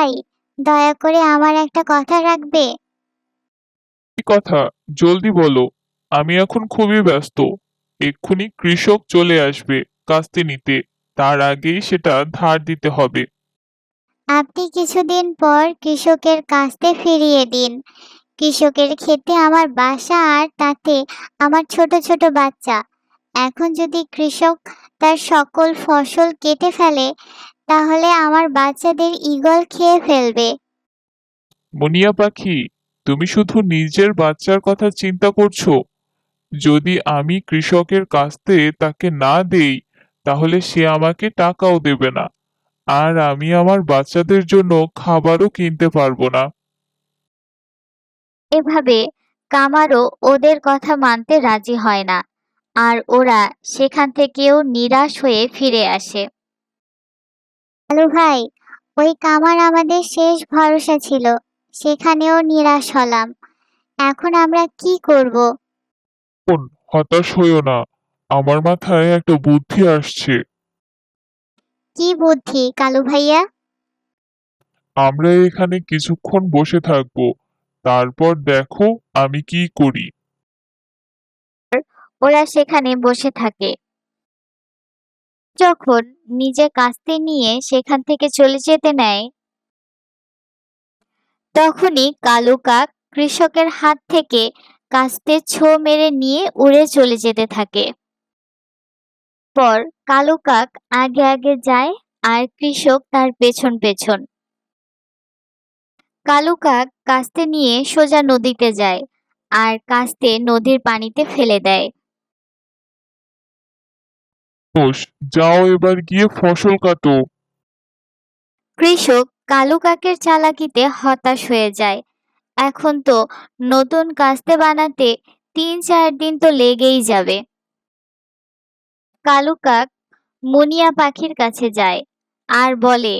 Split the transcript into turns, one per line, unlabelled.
ভাই দয়া করে আমার একটা কথা রাখবে।
কি কথা? জলদি বলো। আমি এখন খুবই ব্যস্ত। এক্ষুনি কৃষক চলে আসবে কাস্তে নিতে। তার আগেই সেটা ধার দিতে হবে।
আপনি কিছুদিন পর কৃষকের কাস্তে ফিরিয়ে দিন। কৃষকের ক্ষেতে আমার বাসা আর তাতে আমার ছোট ছোট বাচ্চা। এখন যদি কৃষক তার সকল ফসল কেটে ফেলে তাহলে আমার বাচ্চাদের ঈগল খেয়ে ফেলবে।
মুনিয়া পাখি তুমি শুধু নিজের বাচ্চার কথা চিন্তা করছ? যদি আমি কৃষকের কাস্তে তাকে না দেই তাহলে সে আমাকে টাকাও দেবে না। আর আমি আমার বাচ্চাদের জন্য খাবারও কিনতে পারব না।
এভাবে কামারও ওদের কথা মানতে রাজি হয় না। আর ওরা সেখান থেকেও নিরাশ হয়ে ফিরে আসে।
হ্যালো ভাই ওই কামার আমাদের শেষ ভরসা ছিল সেখানেও নিরাশ হলাম। এখন আমরা কি করব?
হতাশ হইও না। আমার মাথায় একটা বুদ্ধি আসছে।
কি বুদ্ধি কালু ভাইয়া?
আমরা এখানে কিছুক্ষণ বসে থাকব তারপর দেখো আমি কি করি।
ওরা সেখানে বসে থাকে। যখন নিজে কাস্তে নিয়ে সেখান থেকে চলে যেতে নেয়, তখনই কালু কাক কৃষকের হাত থেকে কাস্তে ছো মেরে নিয়ে উড়ে চলে যেতে থাকে। পর কালু কাক আগে আগে যায় আর কৃষক তার পেছন পেছন। কালু কাক কাস্তে নিয়ে সোজা নদীতে যায় আর কাস্তে নদীর পানিতে ফেলে দেয়।
দোষ যাও এবার গিয়ে ফসল কাটো।
কৃষক কালো কাকের চালাকিতে হতাশ হয়ে যায়। এখন তো নতুন কাস্তে বানাতে তিন চার দিন তো লেগেই যাবে। কালু কাক মুনিয়া পাখির কাছে যায়। আর বলে